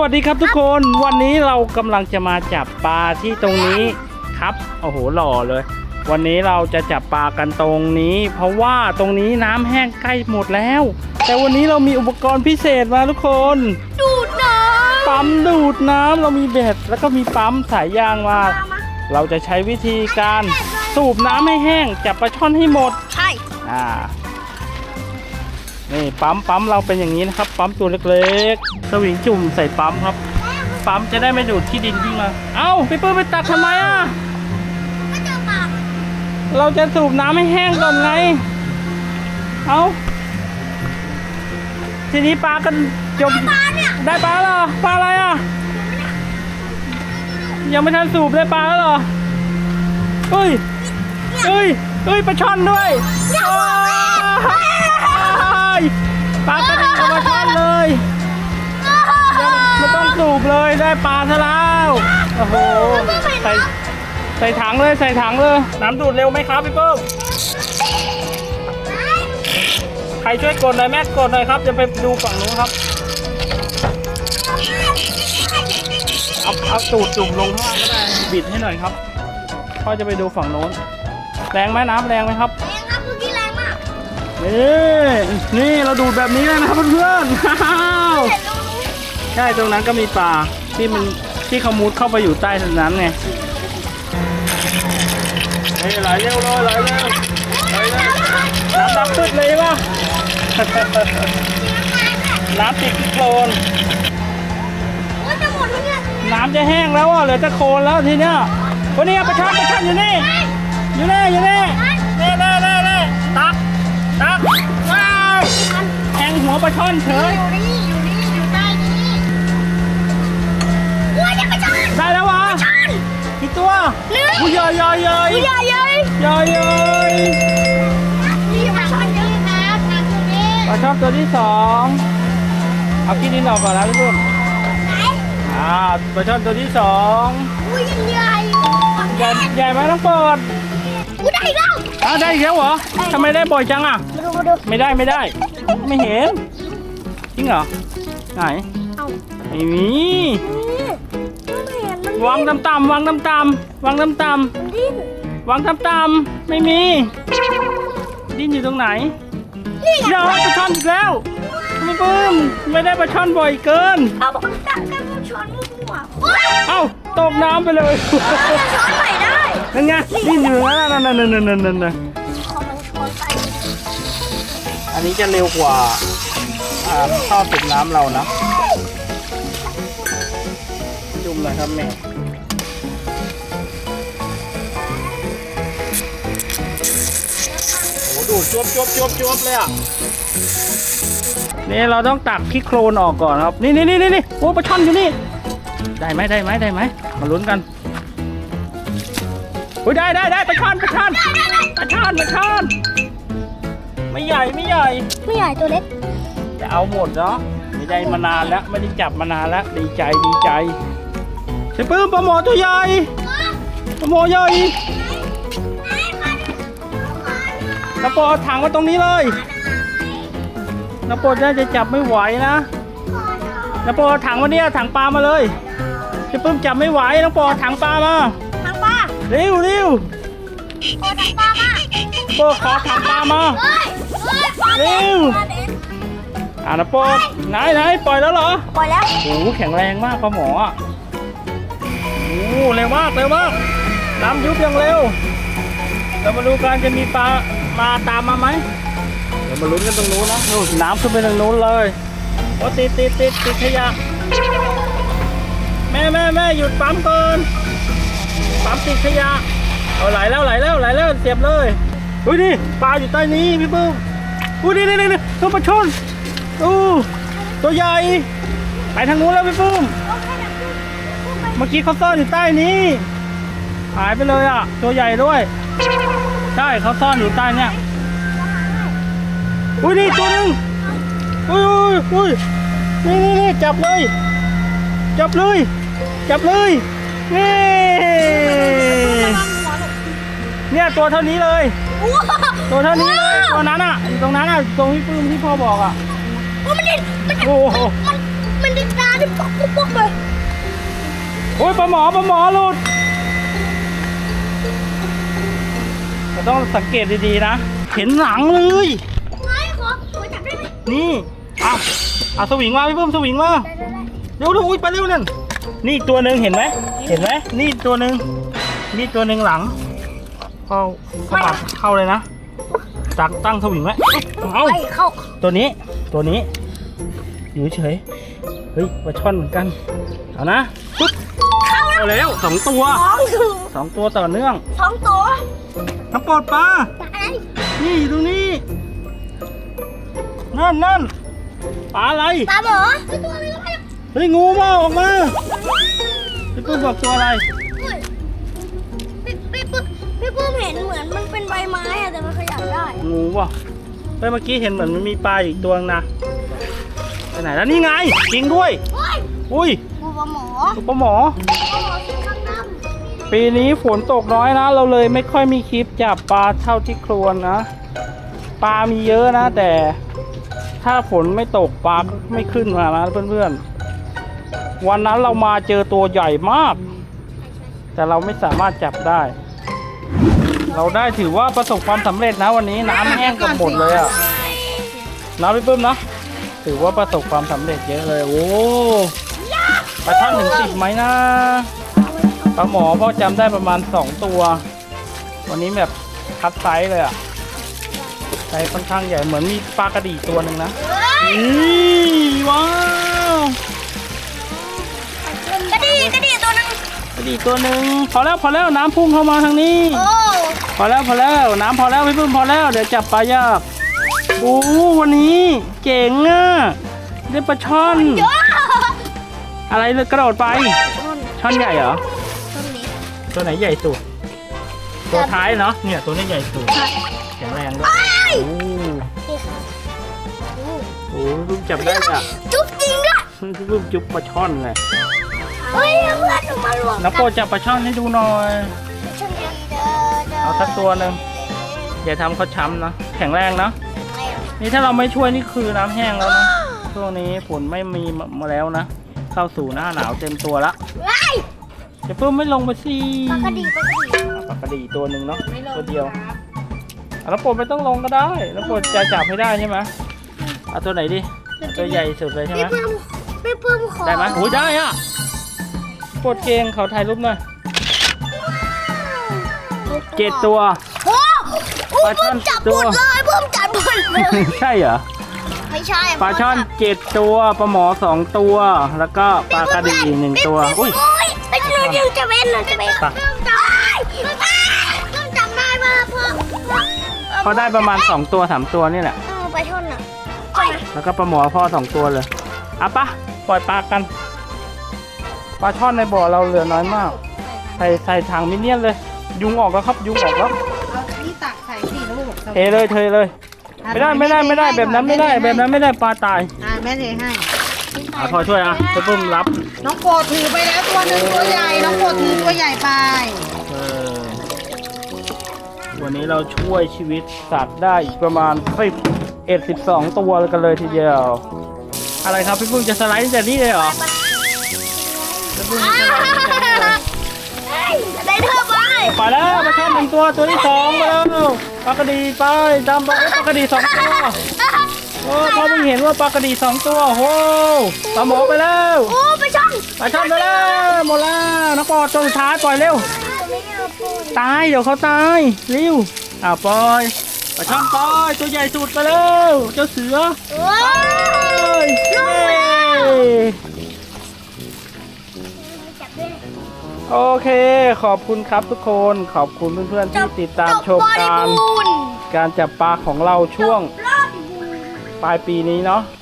วัสดีครับทุกคนวันนี้เรากำลังจะมาจับปลาที่ตรงนี้ครับโอ้โหหล่อเลย วันนี้เราจะจับปลากันตรงนี้ เพราะว่าตรงนี้น้ำแห้งใกล้หมดแล้ว แต่วันนี้เรามีอุปกรณ์พิเศษมาทุกคน ดูดน้ปั๊มดูดน้ำเรามีเบ็ดแล้วก็มีปั๊มสายยางมาำมาเราจะใช้วิธีการสูบน้ำให้แห้งจับปลาช่อนให้หมดใช่ อ่า นี่ปั๊มปั๊มเราเป็นอย่างนี้นะครับ ปั๊มตัวเล็กๆ สวิงจุ่มใส่ปั๊มครับ ปั๊มจะได้ไม่ดูดขี้ดินขึ้นมา เอ้าพี่ปื้มไปตักทำไมอะ ก็จะปากเราจะสูบน้ำให้แห้งก่อนไง เอ้า ทีนี้ปลากันจม ปลาเนี่ยได้ปลาเหรอ ปลาอะไรอะ ยังไม่ทันสูบได้ปลาแล้วเหรอ เฮ้ย เฮ้ย เฮ้ยปลาช่อนด้วย โอ้ ยปลากระดิ่งกับปลาช่อนเลยยังไม่ต้องสูบเลยได้ปลาซะแล้วโอ้โหใส่ใส่ถังเลยใส่ถังเลย น้ำดูดเร็วไหมครับพี่เปิ้มใครช่วยกดหน่อยแม่กดหน่อยครับจะไปดูฝั่งนู้นครับเอาเอาตูดจุ่มลงข้างล่างก็ได้บิดให้หน่อยครับพ่อจะไปดูฝั่งโน้น แรงไหมน้ำแรงไหมครับ นี่นี่เราดูดแบบนี้เลยนะครับเพื่อนๆใช่ตรงนั้นก็มีปลาที่มันที่เขามุดเข้าไปอยู่ใต้น้ำไงเฮ้ยไหลเร็วเลยไหลเร็วไหลเร็วน้ำดำตึ๊ดเลยป่ะน้ำติดโคลนน้ำจะแห้งแล้วอะเหลือแต่โคลนแล้วทีเนี้ยวันนี้ปลาช่อนปลาช่อนอยู่นี่อยู่นี่อยู่นี่เน่ ตักว้าวแทงหัวปลาช่อนเฉย อยู่นี่ อยู่นี่ อยู่ใต้นี้โอ้ยจะไปชนได้แล้ววะชนกี่ตัวหนึ่งอุ้ยเยอะเยอะเยอะอุ้ยใหญ่ใหญ่เยอะเยอะนี่มาชนเยอะครับทางตรงนี้ปลาช่อนตัวที่สองเอาขี้ดินออกก่อนนะทุกคนไหนอ่าปลาช่อนตัวที่สองอุ้ยยังใหญ่ใหญ่ใหญ่ไหมน้องเปิดอุ้ยได้อีกแล้ว อ้าวได้อีกแล้วเหรอทำไมได้บ่อยจังอะ มาดูมาดูไม่ได้ไม่ได้ ไม่เห็น จริงเหรอ ไหนเอ้าไม่มีนี่ไม่เห็นมันวางต่ำๆวางต่ำๆวางต่ำมันดิ้นๆวางต่ำๆไม่มี ดิ้นอยู่ตรงไหนนี่ไงเดี๋ยวปลาช่อนอีกแล้วไม่ปื้มไม่ได้ปลาช่อนบ่อยเกิน เอาบอกตักกันผู้ชนมั่วๆโอ้ยเอ้าตกน้ำไปเลยจะช้อนใหม่ได้ นั่นไงดิ้นอยู่นั่นนั่นนั่นนั่นนั่นนั่นนั่นอันนี้จะเร็วกว่าท่อสูบน้ำเรานะจุ่มเลยครับแม่โอ้ดูจวบจวบจวบจวบเลยอะนี่เราต้องตักขี้โคลนออกก่อนครับ นี่นี่นี่นี่โอ้ปลาช่อนอยู่นี่ ได้ไหมได้ไหมได้ไหมมาลุ้นกัน อุ้ยได้ได้ได้ปลาช่อนปลาช่อนปลาช่อนปลาช่อนไม่ใหญ่ไม่ใหญ่ ไม่ใหญ่ตัวเล็ก จะเอาหมดเนาะไม่ได้มานานแล้วไม่ได้จับมานานแล้วดีใจดีใจเชฟปื้มปลาหมอตัวใหญ่ปลาหมอใหญ่น้าโปเอาถังไว้ตรงนี้เลยน้าโปน่าจะจับไม่ไหวนะน้าโปเอาถังมาเนี่ยถังปลามาเลยเชฟปื้มจับไม่ไหวน้าโปเอาถังปลามาทางป้า เร็วเร็วโอ้ทางป้ามาโปขอถังปลามาเฮ้ยเฮ้ยปลาเร็วปลาเด็กอ่าน้าโปไหนไหนปล่อยแล้วเหรอปล่อยแล้วโอ้โหแข็งแรงมากปลาหมออะโอ้โหเร็วมากเร็วมากน้ำยุบอย่างเร็วเรามาดูกันจะมีปลามาตามมาไหมเดี๋ยวมาลุ้นกันตรงนู้นนะนู่นน้ำขึ้นไปตรงนู้นเลยโอ้ติดติดติดติดขยะแม่แม่แม่หยุดปั๊มก่อน ปั๊มติดขยะเอาไหลแล้วไหลแล้วไหลแล้วเสียบเลยอุ้ยนี่ปลาอยู่ใต้นี้พี่ปื้มอุ้ยนี่นี่นี่ตัวปลาช่อนอู้ตัวใหญ่ไปทางนู้นแล้วพี่ปุ้มเมื่อกี้เขาซ่อนอยู่ใต้นี้หายไปเลยอะ ตัวใหญ่ด้วย ใช่เขาซ่อนอยู่ใต้เนี่ยอุ้ยนี่ตัวหนึงอุ้ยอุ้ยอุ้ยนี่นี่นี่จับเลย จับเลย จับเลยนี่ เนี่ยตัวเท่านี้เลยว้าวตัวเท่านี้เลยตัวนั้นอะอยู่ตรงนั้นอะตรงพี่ปื้มที่พ่อบอกอะโอ้มันดิ้นมันโอ้โหมันมันดิตาดิปอกปอกปอกเลยโอ้ยปลาหมอปลาหมอหลุดเราต้องสังเกตดีๆนะ เห็นหลังเลยไอ้ขอขอจับได้ไหมนี่เอาเอาสวิงมาพี่เพิ่มสวิงมาได้ได้ได้เร็วเร็วอุ้ยไปเร็วนั่นนี่อีกตัวหนึ่งเห็นไหมเห็นไหมนี่อีกตัวหนึ่งนี่ตัวหนึ่งหลัง เข้าสะบัดเข้าเลยนะตักตั้งสวิงไว้เอาไอ้เข้าตัวนี้ตัวนี้ อยู่เฉยเฮ้ยปลาช่อนเหมือนกันเอานะปุ๊บเอาแล้วสองตัวสองคือสองตัวต่อเนื่องสองตัวทั้งปลดปลาตายนี่อยู่ตรงนี้นั่นนั่นปลาอะไรตาหมอคือตัวอะไรก็ไม่รู้เฮ้ยงูมาออกมาพี่ปุ้มบอกตัวอะไรเฮ้ยพี่พี่ปื้ม พี่ปื้มเห็นเหมือนมันเป็นใบไม้อะแต่มันขยับได้ งูวะเฮ้ยเมื่อกี้เห็นเหมือนมันมีปลาอีกตัวนึงนะไปไหนแล้วนี่ไงจริงด้วยเฮ้ยอุ้ยกูปลาหมอตัวปลาหมอ ปลาหมอสีข้างดำปีนี้ฝนตกน้อยนะ เราเลยไม่ค่อยมีคลิปจับปลาเท่าที่ควรนะ ปลามีเยอะนะ แต่ ถ้าฝนไม่ตกปลาก็ไม่ขึ้นมานะเพื่อนๆ วันนั้นเรามาเจอตัวใหญ่มาก แต่เราไม่สามารถจับได้ เราได้ถือว่าประสบความสำเร็จนะวันนี้น้ำแห้งเกับหมดเลยอะน้ำพี่ปื้มเนาะถือว่าประสบความสำเร็จเยอะเลยโอ้ปลาช่อนถึงสิบไหมนะปลาหมอพ่อจำได้ประมาณสองตัว วันนี้แบบคัดไซส์เลยอะไซส์ค่อนข้างใหญ่เหมือนมีปลากระดีตัวหนึ่งนะเฮ้ยนี่ว้าวกระดีกระดีตัวนึงกระดีตัวหนึ่งพอแล้วพอแล้วน้ำพุ่งเข้ามาทางนี้ โอ้ พอแล้วพอแล้วน้ำพอแล้วพี่พึ่งพอแล้วเดี๋ยวจับปลายากโอ้วันนี้เจ๋งอะได้ปลาช่อนเยอะอะไรเลยกระโดดไปต้นช่อนใหญ่เหรอต้นนี้ตัวไหนใหญ่สุดตัวท้ายเนาะเนี่ยตัวนี้ใหญ่สุดแข็งแรงด้วยโอ้นี่ค่ะโอ้โหลูกจับได้อะจุ๊บจริงด้วยลูกจุ๊บปลาช่อนเลยเฮ้ยเพื่อนหนูมารวมน้ำโปรดจับปลาช่อนให้ดูหน่อยฉันเดินเดิน เอาสักตัวหนึ่งอย่าทำเขาช้ำนะแข็งแรงนะนี่ถ้าเราไม่ช่วยนี่คือน้ำแห้งแล้วนะช่วงนี้ฝนไม่มีมาแล้วนะเข้าสู่หน้าหนาวเต็มตัวละว้ายจะเพิ่มไม่ลงไปสิปลากระดีปลากระดีปลากระดีตัวหนึ่งเนาะตัวเดียวอะแล้วโปรดไม่ต้องลงก็ได้แล้วโปรดจะจับให้ได้ใช่ไหมเอาตัวไหนดิเอาตัวใหญ่สุดเลยใช่ไหมพี่ปื้มพี่ปื้มขอได้ไหมโอ้ยได้อะโปรดเก่งเขาถ่ายรูปหน่อย เจ็ดตัว โอ้โอ้ปลาช่ปื้อนมจับตัหมวดเลยปื้มจับหมดเลย ใช่เหรอ ไม่ใช่ปลาช่อนเจ็ดตัว ปลาหมอสองตัว แล้วก็ปลากระดีหนึ่งตัว อุ้ยยไอ้หนูยังจะเป็นหนูจะเป็นไปปื้มจับปื้มจับได้ป่ะพ่อเขาได้ประมาณสองตัวสามตัวนี่แหละ เออปลาช่อนอะใช่ไหมแล้วก็ปลาหมอพ่อสองตัวเลยอะปะปล่อยปลากัน ปลาช่อนในบ่อเราเหลือน้อยมาก ใส่ใส่ถังมินเนี่ยนเลย ยุงออกแล้วครับ ยุงออกแล้วเอาที่ตักใส่สิลูกเทเลยเทเลย ไม่ได้ไม่ได้ไม่ได้แบบนั้นไม่ได้แบบนั้นไม่ได้ปลาตายอ่าแม่เทให้ อะพอช่วยอะไปปุ้มรับน้องโปรดถือไปแล้วตัวหนึ่งตัวใหญ่ น้องโปรดถือตัวใหญ่ไป เออวันนี้เราช่วยชีวิตสัตว์ได้อีกประมาณสิบเอ็ดสิบสองตัวกันเลยทีเดียว อะไรครับพี่ปุ้มจะสไลด์จากนี่เลยเหรอพี่ปุ้มจะสไลด์จากนี่เลยเฮ้ยได้เธอ ไปไปแล้วมาชอบหนึ่งตัว ตัวที่สองมาแล้วปลากระดีไปดำไปปลากระดีสองตัวโอ้พอเพิ่งเห็นว่าปลากระดีสองตัวโอ้โหปลาหมอไปแล้วโอ้ไปช่องปลาช่อนไปแล้วหมดแล้วนักปอดตัวสุดท้ายปล่อยเร็วตายเดี๋ยวเขาตายเร็วอ่าปล่อยปลาช่อนปล่อยตัวใหญ่สุดไปแล้วเจ้าเสือโอ้ โอเค ขอบคุณครับทุกคน ขอบคุณเพื่อนๆที่ติดตามชมการบูนการจับปลาของเราช่วงรอบบูนปลายปีนี้เนาะ